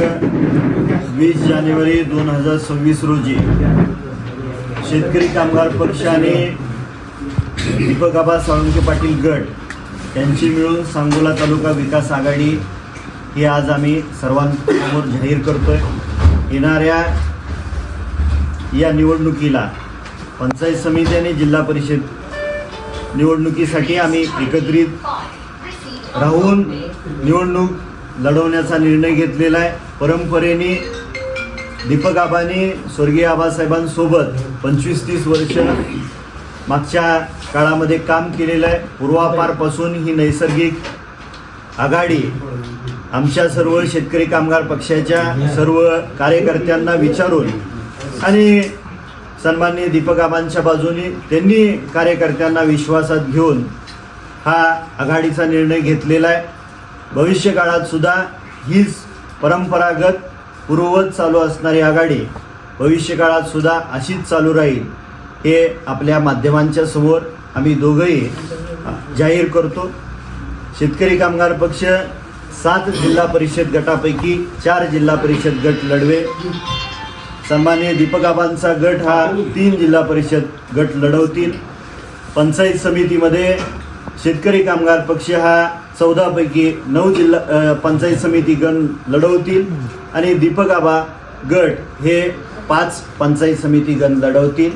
वीस जानेवारी दोन हजार सव्वीस रोजी शेतकरी कामगार पक्ष आणि दीपक आबा साळुंके पाटील गट यांची मिळून सांगोला तालुका विकास आघाडी ही आज आम्ही सर्वांसमोर जाहीर करतोय. येणाऱ्या या निवडणुकीला पंचायत समिती आणि जिल्हा परिषद निवडणुकीसाठी आम्ही एकत्रित राहून निवडणूक लढवण्याचा निर्णय घेतलेला आहे. परंपरेने दीपक आबांनी स्वर्गीय आबासाहेबांसोबत पंचवीस तीस वर्ष मागच्या काळामध्ये काम केलेलं आहे. पूर्वापारपासून ही नैसर्गिक आघाडी आमच्या सर्व शेतकरी कामगार पक्षाच्या सर्व कार्यकर्त्यांना विचारून आणि सन्माननीय दीपक आबांच्या बाजूने त्यांनी कार्यकर्त्यांना विश्वासात घेऊन हा आघाडीचा निर्णय घेतलेला आहे. भविष्यकाळात सुद्धा हीच परंपरागत पूर्ववत चालू असणारी आघाडी भविष्यकाळात सुद्धा अशीच चालू राहील हे आपल्या माध्यमांच्या समोर आम्ही दोघंही जाहीर करतो. शेतकरी कामगार पक्ष सात जिल्हा परिषद गटापैकी चार जिल्हा परिषद गट लढवे. सन्माननीय दीपकाबांचा गट हा तीन जिल्हा परिषद गट लढवतील. पंचायत समितीमध्ये शेतकरी कामगार पक्ष हा चौदापैकी नऊ जिल्हा पंचायत समिती गण लढवतील. आणि दीपक आबा गट हे पाच पंचायत समिती गण लढवतील.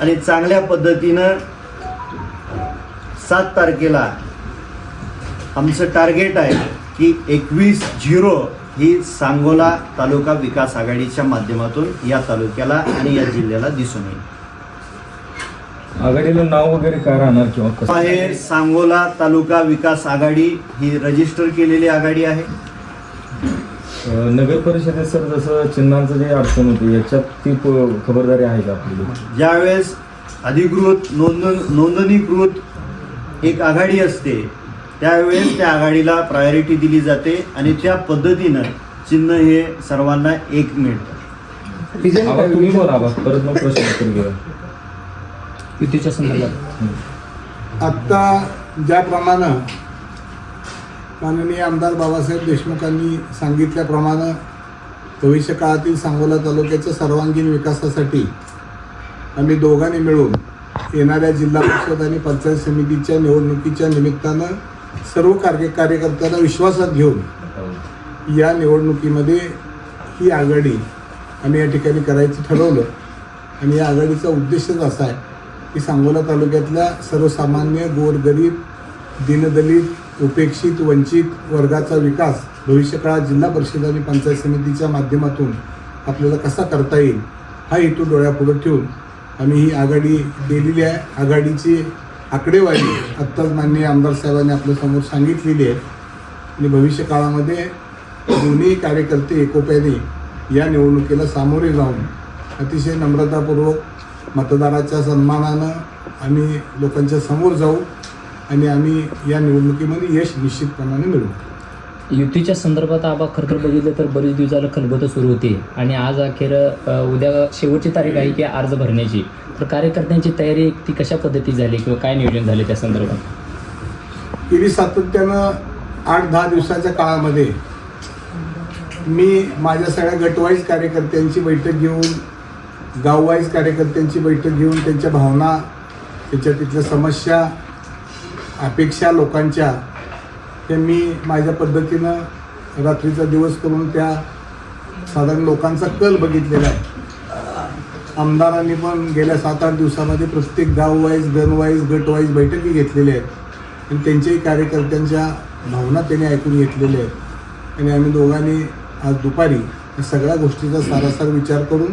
आणि चांगल्या पद्धतीनं सात तारखेला आमचं टार्गेट आहे की एकवीस झिरो ही सांगोला तालुका विकास आघाडीच्या माध्यमातून या तालुक्याला आणि या जिल्ह्याला दिसून येईल. आघाडीला नाव वगैरे काय राहणार किंवा कसं? आहे सांगोला तालुका विकास आघाडी ही रजिस्टर केलेली आघाडी आहे. अं, नगर परिषदेत सर जसं चिन्हांचं जे अडचण होती याच्यात ती प- खबरदारी आहे का आपली? ज्यावेळेस अधिकृत नोंद नोंदणीकृत एक आघाडी असते त्यावेळेस त्या आघाडीला प्रायोरिटी दिली जाते आणि त्या पद्धतीनं चिन्ह हे सर्वांना एक मिळतं. आबा तुम्ही बोला आबा परत मग प्रश्न उत्तर घेऊया. युतीच्या संदर्भात? आत्ता ज्याप्रमाणे माननीय आमदार बाबासाहेब देशमुखांनी सांगितल्याप्रमाणे भविष्य काळातील सांगोला तालुक्याच्या सर्वांगीण विकासासाठी आम्ही दोघांनी मिळून येणाऱ्या जिल्हा परिषद आणि पंचायत समितीच्या निवडणुकीच्या निमित्तानं सर्व कार्य कार्यकर्त्यांना विश्वासात घेऊन या निवडणुकीमध्ये ही आघाडी आम्ही या ठिकाणी करायचं ठरवलं. आणि या आघाडीचा उद्देशच असा आहे की सांगोला तालुक्यातल्या सर्वसामान्य गोरगरीब दीनदलित उपेक्षित वंचित वर्गाचा विकास भविष्यकाळात जिल्हा परिषद आणि पंचायत समितीच्या माध्यमातून आपल्याला कसा करता येईल हा हेतू डोळ्यापुढे ठेवून आम्ही ही आघाडी दिलेली आहे. आघाडीची आकडेवारी आत्ताच माननीय आमदार साहेबांनी आपल्यासमोर सांगितलेली आहे. आणि भविष्य काळामध्ये दोन्ही कार्यकर्ते एकोप्याने या निवडणुकीला सामोरे जाऊन अतिशय नम्रतापूर्वक मतदाराच्या सन्मानानं आम्ही लोकांच्या समोर जाऊ आणि आम्ही या निवडणुकीमध्ये यश निश्चितपणाने मिळवू. युतीच्या संदर्भात आबा खरं तर बघितलं तर बरेच दिवसाला खलबतं सुरू होती आणि आज अखेर उद्या शेवटची तारीख आहे की अर्ज भरण्याची. तर कार्यकर्त्यांची तयारी ती कशा पद्धती झाली किंवा काय नियोजन झाले त्या संदर्भात? गेली सातत्यानं आठ दहा दिवसाच्या काळामध्ये मी माझ्या सगळ्या गटवाईज कार्यकर्त्यांची बैठक घेऊन गाववाईज कार्यकर्त्यांची बैठक घेऊन त्यांच्या भावना त्याच्या तिथल्या समस्या अपेक्षा लोकांच्या ते मी माझ्या पद्धतीनं रात्रीचा दिवस करून त्या साधारण लोकांचा कल बघितलेला आहे. आमदारांनी पण गेल्या सात आठ दिवसामध्ये प्रत्येक गाववाईज गणवाईज गटवाईज बैठकी घेतलेल्या आहेत. आणि त्यांच्याही कार्यकर्त्यांच्या भावना त्यांनी ऐकून घेतलेल्या आहेत. आणि आम्ही दोघांनी आज दुपारी या सगळ्या गोष्टीचा सारासार विचार करून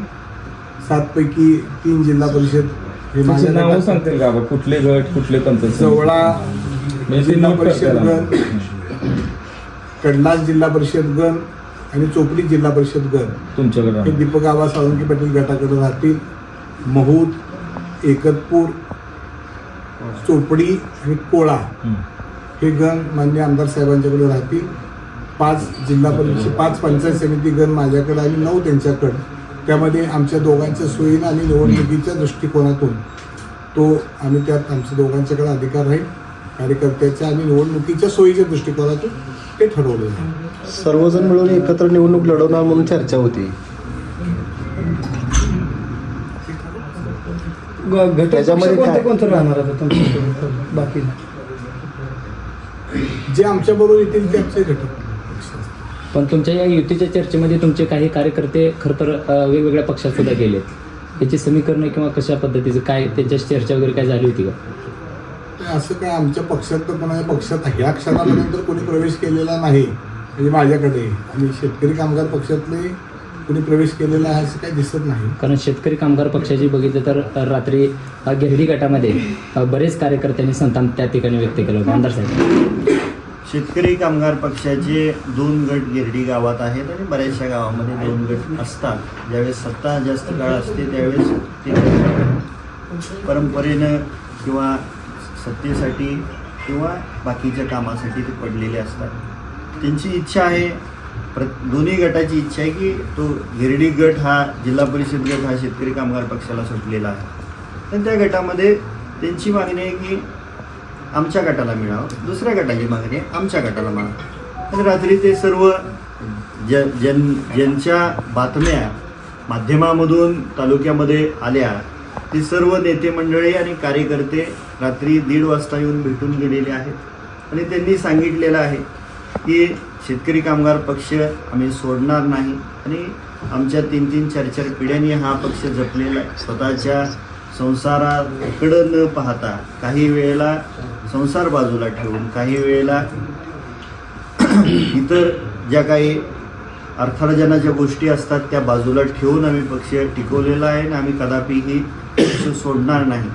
सातपैकी तीन जिल्हा परिषद हे नावं सांगतील का कुठले गट कुठले पंचायत समिती? जवळा म्हणजे जिल्हा परिषद करताना. गण कडलास जिल्हा परिषद गण आणि चोपडी जिल्हा परिषद गण तुमच्याकडे हे. दीपक आबा साळुंके पाटील गटाकडे राहतील महूद एकतपूर चोपडी आणि कोळा हं. हे गण मान्य आमदार साहेबांच्याकडे राहतील पाच जिल्हा परिषद पाच पंचायत समिती गण माझ्याकडे आणि नऊ त्यांच्याकडं त्यामध्ये आमच्या दोघांच्या सोयीनं आणि निवडणुकीच्या दृष्टिकोनातून तो आम्ही त्यात आमच्या दोघांच्याकडे अधिकार राहील कार्यकर्त्याच्या आणि निवडणुकीच्या सोयीच्या दृष्टिकोनातून ते ठरवलेलं आहे. सर्वजण मिळून एकत्र निवडणूक लढवणार म्हणून चर्चा होती. त्याच्यामध्ये बाकी जे आमच्या बरोबर येतील ते आमचे घटक. पण तुमच्या या युतीच्या चर्चेमध्ये तुमचे काही कार्यकर्ते खरं तर वेगवेगळ्या पक्षात सुद्धा गेले त्याची समीकरणं किंवा कशा पद्धतीचं काय त्यांच्याशी चर्चा वगैरे काय झाली होती का? असं काय आमच्या पक्षात तर कोणाच्या पक्षात ह्या क्षणापर्यंत कोणी प्रवेश केलेला नाही म्हणजे माझ्याकडे. आणि शेतकरी कामगार पक्षातले कोणी प्रवेश केलेला आहे असं काही दिसत नाही. कारण शेतकरी कामगार पक्षाची बघितलं तर रात्री गिरडी गटामध्ये बरेच कार्यकर्त्यांनी संताप त्या ठिकाणी व्यक्त केलं होतं. आमदार साहेब. शेतकरी कामगार पक्षाचे दोन गट गिरडी गावात आहेत आणि बऱ्याचशा गावामध्ये दोन गट असतात. ज्यावेळेस सत्ता जास्त काळ असते त्यावेळेस ते परंपरेनं किंवा सत्तेसाठी किंवा बाकीच्या कामासाठी ते पडलेले असतात. त्यांची इच्छा आहे प्र दोन्ही गटाची इच्छा आहे की तो गिरडी गट हा जिल्हा परिषद गट हा शेतकरी कामगार पक्षाला सुटलेला आहे. तर त्या गटामध्ये त्यांची मागणी आहे की आमच्या गटाला मिळावं. दुसऱ्या गटाची मागणी आमच्या गटाला मिळावं आणि रात्री ते सर्व ज जन ज्यांच्या बातम्या माध्यमामधून तालुक्यामध्ये आल्या ती सर्व नेते मंडळी आणि कार्यकर्ते रात्री दीड वाजता येऊन भेटून गेलेले आहेत. आणि त्यांनी सांगितलेलं आहे की शेतकरी कामगार पक्ष आम्ही सोडणार नाही. आणि आमच्या तीन तीन चार चार पिढ्यांनी हा पक्ष जपलेला आहे. स्वतःच्या संसाराकडं न पाहता काही वेळेला संसार बाजूला ठेवून काही वेळेला इतर ज्या काही अर्थार्जनाच्या गोष्टी असतात त्या बाजूला ठेवून आम्ही पक्ष टिकवलेला आहे आणि आम्ही कदापिही पक्ष सोडणार नाही.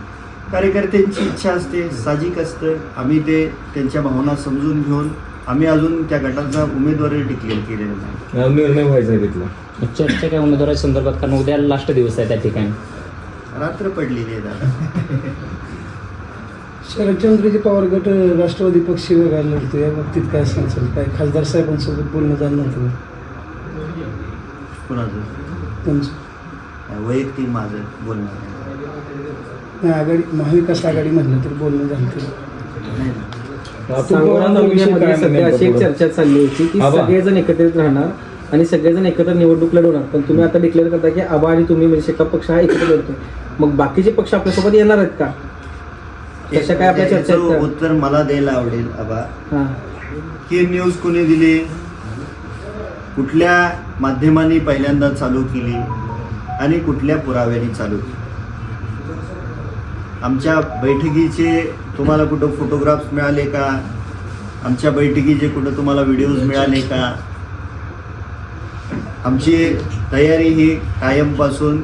कार्यकर्त्यांची इच्छा असते साहजिक असतं. आम्ही ते त्यांच्या भावना समजून घेऊन आम्ही अजून त्या गटाचा उमेदवारी डिक्लेअर केलेला नाही. निर्णय व्हायचा आहे तिथला. चर्चा काय उमेदवाराच्या संदर्भात कारण उद्या लास्ट दिवस आहे त्या ठिकाणी. रात्र पडलेली आहे दादा. शरदचंद्रजी पवार गट राष्ट्रवादी पक्ष वेगळा लढतो या बाबतीत काय सांगचाल काय खासदार साहेबांसोबत बोलणं झालं नव्हतं? कुणाचं? तुमचं वैयक्तिक माझं बोलणं. नाही. आघाडी महाविकास आघाडी म्हणलं तर बोलणं झालं नाही. सांगोला अशी एक चर्चा चालली होती की. सगळेजण एकत्रित राहणार आणि सगळेजण एकत्र निवडणूक लढवणार. पण तुम्ही आता डिक्लेअर करता की आबा आणि तुम्ही म्हणजे शेका पक्ष हा एकत्र लढतोय. मग बाकीचे पक्ष आपल्यासोबत येणार आहेत का? तशा काय आपल्या चर्चा आहेत याचं का? उत्तर मला द्यायला आवडेल आबा. हा. ही न्यूज कोणी दिली? कुठल्या माध्यमांनी पहिल्यांदा चालू केली? आणि कुठल्या पुराव्याने चालू केली? आमच्या बैठकीचे तुम्हाला कुठं फोटोग्राफ्स मिळाले का? आमच्या बैठकीचे कुठं तुम्हाला व्हिडिओज मिळाले का? आमची तयारी ही कायमपासून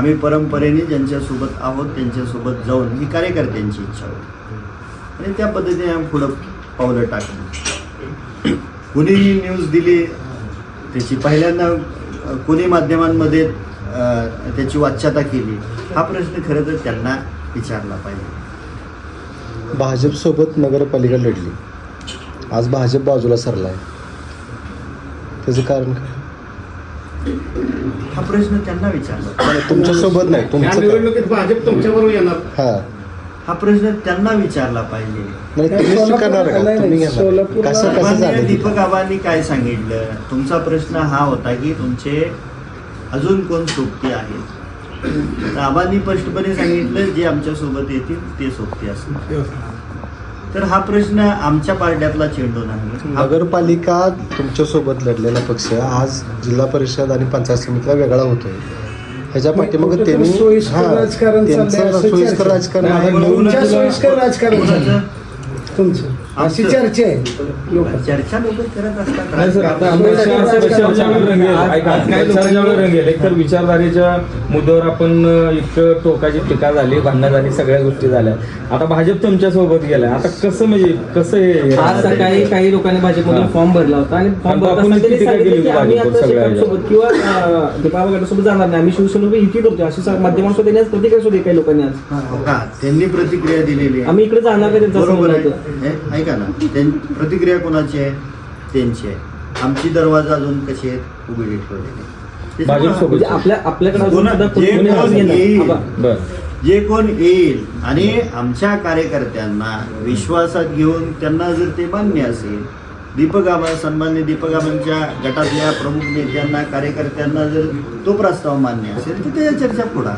आम्ही परंपरेने ज्यांच्यासोबत आहोत त्यांच्यासोबत जाऊन ही कार्यकर्त्यांची इच्छा होती. आणि त्या पद्धतीने आम्ही पुढं पावलं टाकली. कुणीही न्यूज दिली त्याची पहिल्यांदा कोणी कुणी माध्यमांमध्ये त्याची वाच्यता केली हा प्रश्न खरं तर त्यांना विचारला पाहिजे. भाजपसोबत नगरपालिका लढली. आज भाजप बाजूला सरला आहे त्याचं कारण काय? हा प्रश्न त्यांना विचारला. पाहिजे. तुमच्यासोबत नाही या तुमचं काय? निवडणुकीत भाजप तुमच्याबरोबर येणार. हा. हा प्रश्न त्यांना विचारला पाहिजे. नाही तुम्ही स्वीकारणार का? नाही, तुम्ही नाही, घेणार सोलापूरला- कसं कसं माननीय झालं दीपक आबांनी काय सांगितलं? तुमचा प्रश्न हा होता की तुमचे अजून कोण सोबती आहेत तर आबांनी स्पष्टपणे सांगितलं जे आमच्यासोबत येतील ते सोबती असणार तर हा प्रश्न आमच्या पार्ट्यातला चेंडू नाही नगरपालिका तुमच्यासोबत लढलेला पक्ष आज जिल्हा परिषद आणि पंचायत समितीला वेगळा होतोय ह्याच्या पाठीमागे त्यांनी सोयीस्कर हा, राजकारण सोयीस्कर. राजकारण. तुमचं अशी चर्चा आहे. लोक. चर्चा लोक करत असतात. नाही सर आता रंगेल ऐका रंगेल एकतर विचारधारेच्या मुद्द्यावर आपण इतकं टोकाची टीका झाली भांडणं झाली सगळ्या गोष्टी झाल्या. आता भाजप तुमच्यासोबत गेलाय. आता कसं म्हणजे कसं हे आज सकाळी काही लोकांनी भाजपमधून. फॉर्म भरला होता आणि फॉर्म शेकापसोबत किंवा अं, दीपा गटासोबत जाणार नाही. आम्ही शिवसेनेवर युती करतो अशी सा- माध्यमांसोबत आज प्रतिक्रिया सुद्धा काही लोकांनी आज. त्यांनी प्रतिक्रिया दिलेली आहे. आम्ही इकडे जाणार का त्यांचा ऐका ना त्यां- प्रतिक्रिया कोणाची आहे? त्यांची आहे. आमची दरवाजा अजून कशी आहेत? उघडे ठेवलेले. म्हणजे आपल्या आपल्याकडे जे कोणी येईल- आणि आमच्या कार्यकर्त्यांना विश्वासात घेऊन त्यांना जर ते मान्य असेल दीपक आबा सन्मान्य दीपक आबांच्या गटातल्या प्रमुख नेत्यांना कार्यकर्त्यांना जर तो प्रस्ताव मान्य असेल तर त्या चर्चा पुढं.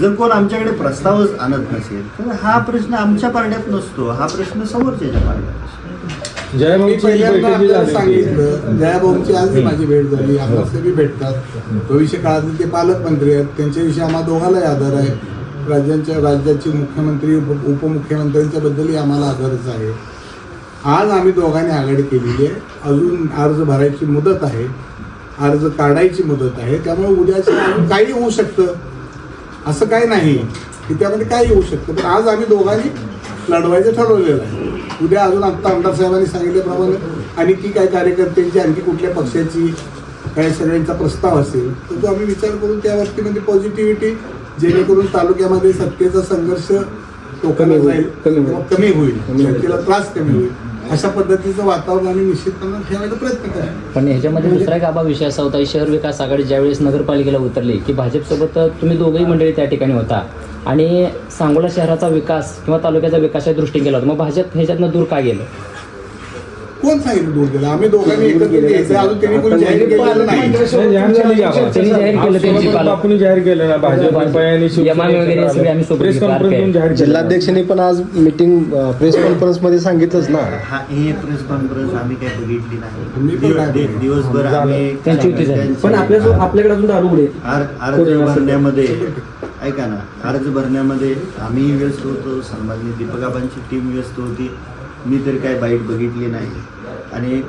जर कोण आमच्याकडे प्रस्तावच आणत नसेल तर हा प्रश्न आमच्या पारड्यात नसतो. हा प्रश्न समोरच्याच्या पारड्यात असतो. मी पहिल्यांदा आपल्याला. सांगितलं जयाभाऊंची आज माझी भेट झाली. आम्हाला सगळी भेटतात. भविष्य काळातील ते पालकमंत्री आहेत. त्यांच्याविषयी आम्हाला दोघांनाही आदर आहे. राज्यांच्या राज्याचे मुख्यमंत्री उप उपमुख्यमंत्र्यांच्या बद्दलही आम्हाला आदरच आहे. आज आम्ही दोघांनी आघाडी केलेली आहे. अजून अर्ज भरायची मुदत आहे. अर्ज काढायची मुदत आहे. त्यामुळे उद्याचं काही होऊ शकतं. असं काही नाही की त्यामध्ये काही होऊ शकतं. पण आज आम्ही दोघांनी लढवायचं ठरवलेलं आहे. उद्या अजून आत्ता आमदार साहेबांनी सांगितल्याप्रमाणे आणखी काय कार्यकर्त्यांची आणखी कुठल्या पक्षाची काय सगळ्यांचा प्रस्ताव असेल तर तो आम्ही विचार करून त्या बाबतीमध्ये पॉझिटिव्हिटी जेणेकरून तालुक्यामध्ये सत्तेचा संघर्ष टोकाला कमी होईल, कमी होईल. किंवा कमी होईल. कमी होईल. सत्तेला त्रास कमी होईल. अशा पद्धतीचं वातावरण आम्ही निश्चितपणे ठेवायचा प्रयत्न करू पण ह्याच्यामध्ये दुसरा एक आबा विषय असा होता की शहर विकास आघाडी ज्यावेळेस नगरपालिकेला उतरली की भाजपसोबत तुम्ही दोघंही मंडळी त्या ठिकाणी होता. आणि सांगोला शहराचा विकास किंवा तालुक्याचा विकासाच्या दृष्टी गेला होता. मग भाजप ह्याच्यातनं दूर का गेलं? कोण सांगितलं दूर गेलं आम्ही दोघांनी एकत्र घ्यायचं अजून त्यांनी कोणी जाहीर केलेलं नाही. त्यांनी केलं त्यांची पालक- आपण जाहीर केलं ना भाजप आम्ही प्रेस कॉन्फरन्स जाहीर. जिल्हाध्यक्षांनी पण आज मीटिंग प्रेस कॉन्फरन्समध्ये सांगितलंच ना. हा हे प्रेस कॉन्फरन्स आम्ही काही बघितली मी नाही. दिवसभर आम्ही झाली. त्यांची- पण आपल्या आपल्याकडे अजून दारू अर्ज अर्ज भरण्यामध्ये. ऐका ना अर्ज भरण्यामध्ये आम्ही व्यस्त होतो. सन्माननीय दीपकाबांची टीम व्यस्त होती. मी तर काय बाईट बघितली नाही. आणि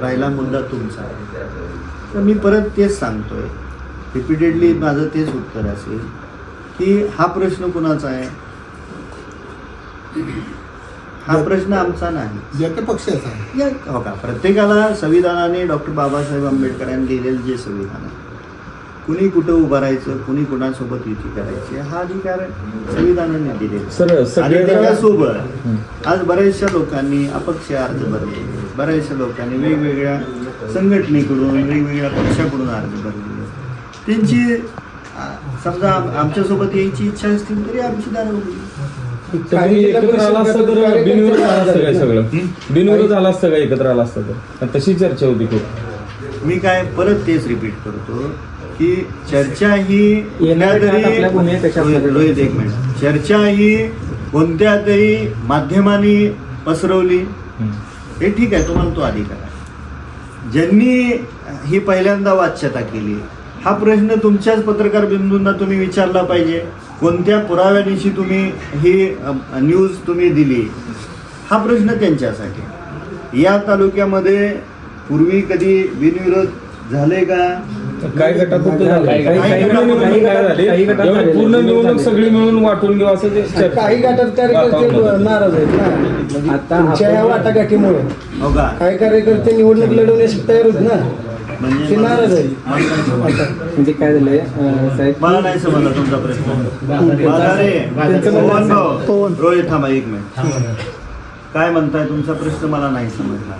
राहिला मुद्दा तुमचा. तर मी परत तेच सांगतोय. रिपीटेडली माझं तेच उत्तर असेल की हा प्रश्न कुणाचा आहे? हा प्रश्न आमचा नाही. पक्षाचा आहे. हो का? प्रत्येकाला संविधानाने डॉक्टर बाबासाहेब आंबेडकरांनी दिलेलं जे संविधान आहे कुणी कुठं उभं राहायचं कुणी कुणासोबत युती करायची हा अधिकार संविधानाने दिलेला सर आणि त्याच्यासोबत आज बऱ्याचशा लोकांनी अपक्ष अर्ज भरले. बऱ्याचशा लोकांनी वेगवेगळ्या संघटनेकडून वेगवेगळ्या पक्षाकडून अर्ज भरले. त्यांची समजा आम- आमच्यासोबत यायची इच्छा असतील तरी आमची दारं एकत्र आला असतं बिनविरोध बिनविरोध का एकत्र आला असतं तशी चर्चा होती खूप. मी काय परत तेच रिपीट करतो. की चर्चा ही आपल्याकडे. रोहित, एक मिनिट. चर्चा ही कोणत्या तरी माध्यमांनी पसरवली? हे ठीक आहे तुम्हाला तो अधिकार आहे. ज्यांनी ही पहिल्यांदा वाच्यता केली हा प्रश्न तुमच्याच पत्रकार बिंदूंना तुम्ही विचारला पाहिजे. कोणत्या पुराव्यानिशी तुम्ही ही न्यूज तुम्ही दिली? हा प्रश्न त्यांच्यासाठी. या तालुक्यामध्ये पूर्वी कधी बिनविरोध झाले का? झालं. काही- काही काही काही गटात- काय झाली. काही गटात एवढी झालेली. पूर्ण निवडणूक सगळी मिळून वाटून घेऊ असं ते चर्चा- काही गटात कार्यकर्ते वातावरण. नाराज आहेत ना. म्हणजे आता तुमच्या या आपण- वाटाघाटीमुळे. हो का? काही कार्यकर्ते निवडणूक लढवण्यासाठी तयार होत ना. म्हणजे ते नाराज समजलं. म्हणजे काय झालंय अं, साहेब? मला नाही समजला तुमचा प्रश्न. पवन भाऊ रोहित थांबा एक मिनिट. काय म्हणताय? तुमचा प्रश्न मला नाही समजला.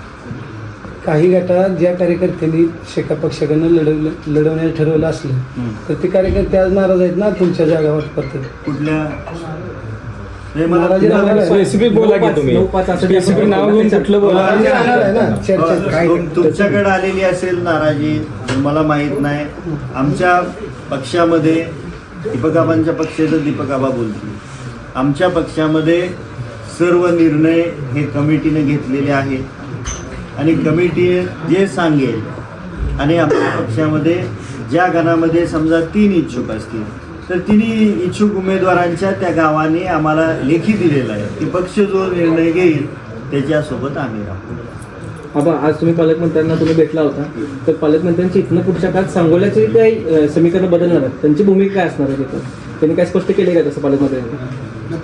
काही गटात ज्या कार्यकर्त्यांनी शेका पक्षाकडनं लढवलं लढवण्याचं ठरवलं असलं. तर ते कार्यकर्ते आज नाराज आहेत ना तुमच्या जागा वाटपात. कुठल्या? मला नाराजी राहणार आहे. स्पेसिफिक बोला की तुम्ही. नऊ पाच असं स्पेसिफिक नाव घेऊन कुठलं बोला. नाराजी राहणार आहे ना. चर्चेत तुम- तुमच्याकडे आलेली असेल नाराजी मला माहीत नाही. आमच्या पक्षामध्ये दीपकाबांच्या पक्षाचं दीपकाबा बोलतील. आमच्या पक्षामध्ये सर्व निर्णय हे कमिटीने घेतलेले आहेत. आणि कमिटी जे सांगेल आणि आमच्या पक्षामध्ये ज्या गणामध्ये समजा तीन इच्छुक असतील तर तिन्ही इच्छुक उमेदवारांच्या त्या गावाने आम्हाला लेखी दिलेला आहे की पक्ष जो निर्णय घेईल त्याच्यासोबत आम्ही राहू. बाबा आज तुम्ही पालकमंत्र्यांना तुम्ही भेटला होता. तर पालकमंत्र्यांची इथनं पुढच्या काळात सांगोल्याचे काही समीकरण बदलणार आहेत. त्यांची भूमिका काय असणार आहे तिथं? त्यांनी काय स्पष्ट केले का तसं पालकमंत्र्यांनी?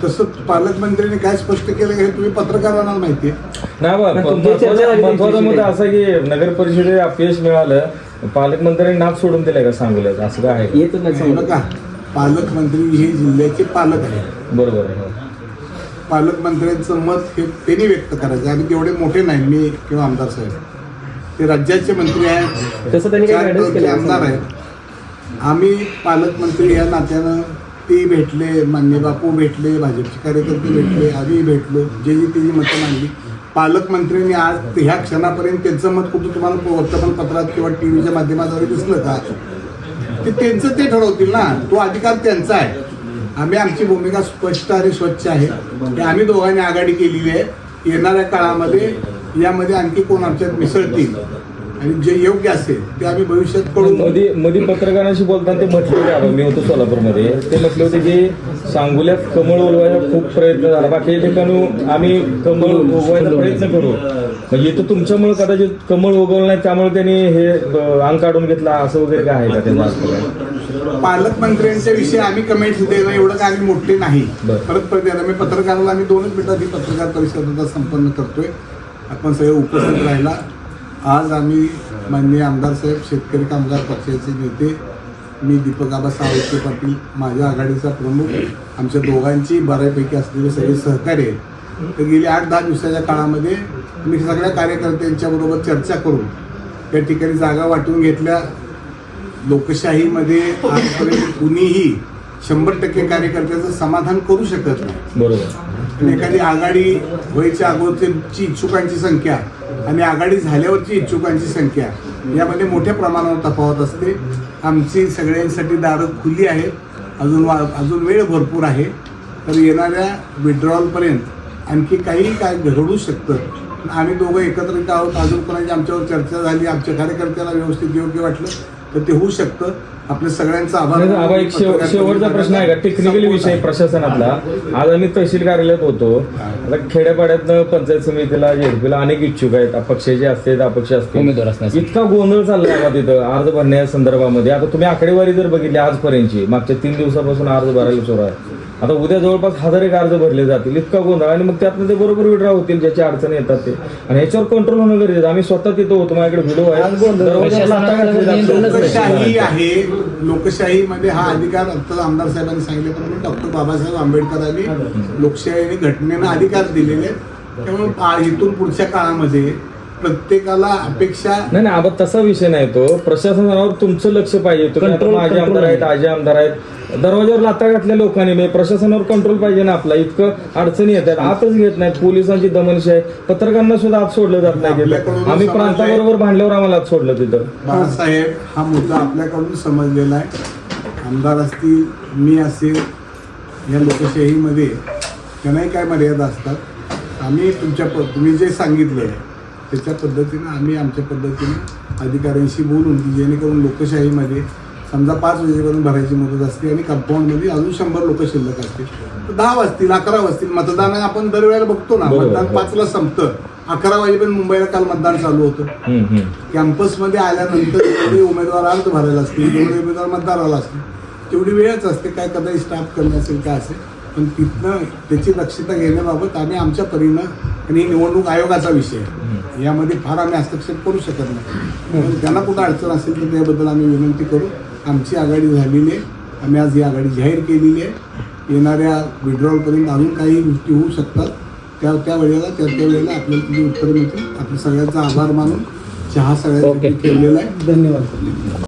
तसं पालकमंत्र्यांनी काय स्पष्ट केलं हे तुम्ही पत्रकारांना माहिती आहे महत्त्वाचा मुद्दा. असा की नगर परिषदेत अपयश मिळालं पालकमंत्र्यांनी नाक सोडून दिलंय का सांगूल्याचं असं काय आहे का? येतच नाही सांगू सांगोला नका पालकमंत्री हे जिल्ह्याचे पालक आहेत बरोबर आहे हो. पालकमंत्र्यांचं मत हे त्यांनी व्यक्त करायचं आम्ही तेवढे मोठे नाही मी किंवा आमदार साहेब ते राज्याचे मंत्री आहेत तसं त्यांनी काही चार guidance टर्मचे केलं आमदार. आहेत आम्ही पालकमंत्री या नात्यानं ते भेटले मान्य बापू भेटले भाजपचे कार्यकर्ते भेटले आम्ही भेटलो जे जी त्याची मतं मांडली. पालकमंत्र्यांनी आज ह्या क्षणापर्यंत त्यांचं मत कुठं तुम्हाला वर्तमानपत्रात किंवा टी व्हीच्या माध्यमाद्वारे दिसलं का? ते त्यांचं ते ठरवतील ना. तो अधिकार त्यांचा आहे. आम्ही आमची भूमिका स्पष्ट आणि स्वच्छ आहे. की आम्ही दोघांनी आघाडी केलेली आहे. येणाऱ्या काळामध्ये यामध्ये आणखी कोण आमच्यात मिसळतील? आणि जे योग्य असेल ते आम्ही भविष्यात कळून मध्ये मध्ये पत्रकारांशी बोलताना ते म्हटले होते आबा, मी होतो सोलापूरमध्ये. ते म्हटले होते की सांगोल्यात कमळ उगवायचा खूप प्रयत्न झाला. बाकी ठिकाणी आम्ही कमळ उगवायचा प्रयत्न करू. म्हणजे इथं तुमच्यामुळे कदाचित कमळ उगवलं नाही त्यामुळे त्यांनी हे अंग काढून घेतला असं वगैरे काय आहे का काय? पालकमंत्र्यांच्या विषयी आम्ही कमेंट्स देणं एवढं काय आम्ही मोठे नाही. परत परत येणार मी पत्रकाराला आम्ही दोनच मिनिटात ही पत्रकार परिषद संपन्न करतोय. आपण सगळे उपस्थित राहिला आज आम्ही माननीय आमदार साहेब शेतकरी कामगार पक्षाचे नेते मी दीपक आबा सावंत पाटील माझ्या आघाडीचा प्रमुख आमच्या दोघांची बऱ्यापैकी असलेले सगळे सहकार्य तर गेली आठ दहा दिवसाच्या काळामध्ये मी सगळ्या कार्यकर्त्यांच्याबरोबर चर्चा करून त्या ठिकाणी जागा वाटून घेतल्या. लोकशाहीमध्ये आजपर्यंत कुणीही शंभर टक्के कार्यकर्त्याचं समाधान करू शकत नाही. बरोबर. आणि एखादी आघाडी व्हायच्या अगोदरची इच्छुकांची संख्या आणि आघाडी झाल्यावरची इच्छुकांची संख्या यामध्ये मोठ्या प्रमाणावर तफावत असते. आमची सगळ्यांसाठी दारं खुली आहेत. अजून वा अजून वेळ भरपूर आहे. तर येणाऱ्या विड्रॉलपर्यंत आणखी काही काय घडू शकतं. आम्ही दोघं एकत्रित आहोत. अजून कोणाची आमच्यावर चर्चा झाली आमच्या कार्यकर्त्याला व्यवस्थित योग्य वाटलं तर ते होऊ शकतं. आपल्या सगळ्यांचा आभार. शेवटचा प्रश्न आहे का? टेक्निकली विषय प्रशासनातला. आज आम्ही तहसील कार्यालयात होतो. आता खेड्यापाड्यातनं पंचायत समितीला झेडपीला अनेक इच्छुक आहेत. अपक्षाचे असतील अपक्ष असतील. उमेदवार. इतका गोंधळ चाललाय आबा तिथं अर्ज भरण्या संदर्भामध्ये. आता तुम्ही आकडेवारी जर बघितली आजपर्यंतची मागच्या तीन दिवसापासून अर्ज भरायला सुरू आहे. आता उद्या जवळपास हजार एक अर्ज भरले जातील इतका गोंधळ. आणि मग त्यातनं ते बरोबर विड्रा होतील ज्याची अडचणी येतात ते. आणि ह्याच्यावर कंट्रोल होणं गरजेचं आहे. आम्ही स्वतः तिथं होतो. माझ्याकडे व्हिडिओ आहे. आहे. लोकशाहीमध्ये हा अधिकार आता आमदार साहेबांनी सांगितल्याप्रमाणे डॉक्टर बाबासाहेब आंबेडकरांनी लोकशाही घटनेनं अधिकार दिलेले त्यामुळे इथून पुढच्या काळामध्ये प्रत्येकाला अपेक्षा नाही नाही आबा तसा विषय नाही तो. प्रशासनावर तुमचं लक्ष पाहिजे तुम्ही आता Control- माझे control आमदार आहेत आहे. आजी आमदार आहेत. दरवाजावर लाता घातल्या लोकांनी. म्हणजे प्रशासनावर कंट्रोल पाहिजे ना आपला. इतकं अडचणी येतात. आतच घेत नाहीत. पोलिसांची दमनशी आहे. पत्रकारांना सुद्धा आत सोडलं जात नाही आपल्याकडून तिथं. आम्ही समाज आहे. प्रांताबरोबर भांडल्यावर आम्हाला आत सोडलं तिथं. बाळासाहेब हा मुद्दा आपल्याकडून समजलेला आहे. आमदार असतील मी असेल या लोकशाहीमध्ये त्यांनाही काय मर्यादा असतात? आम्ही तुमच्या प तुम्ही जे सांगितलं आहे त्याच्या पद्धतीनं आम्ही आमच्या पद्धतीनं अधिकाऱ्यांशी बोलून की जेणेकरून लोकशाहीमध्ये समजा पाच वाजेपर्यंत भरायची मुदत असते आणि कंपाऊंडमध्ये अजून शंभर लोक शिल्लक असतील. तर दहा वाजतील अकरा वाजतील. मतदान आपण दरवेळेला बघतो ना. मतदान पाचला संपतं. अकरा वाजेपर्यंत मुंबईला काल मतदान चालू होतं. कॅम्पसमध्ये आल्यानंतर जेवढे उमेदवार अर्ज भरायला असतील जेवढे उमेदवार मतदाराला असतील तेवढी वेळच असते काय कदाचित स्टाफ कमी असेल काय असेल. पण तिथनं त्याची दक्षता घेण्याबाबत आम्ही आमच्या परीनं आणि ही निवडणूक आयोगाचा विषय आहे. यामध्ये फार आम्ही हस्तक्षेप करू शकत नाही. त्यांना कुठं अडचण असेल तर त्याबद्दल आम्ही विनंती करू. आमची आघाडी झालेली आहे. आम्ही आज ही आघाडी जाहीर केलेली आहे. येणाऱ्या विड्रॉलपर्यंत अजून काही गोष्टी होऊ शकतात. त्या त्या वेळेला त्या त्या वेळेला आपल्याला तुझी उत्तर मिळतील. आपल्या सगळ्यांचा आभार मानून चहा सगळ्यांसाठी. ठेवलेला आहे. धन्यवाद.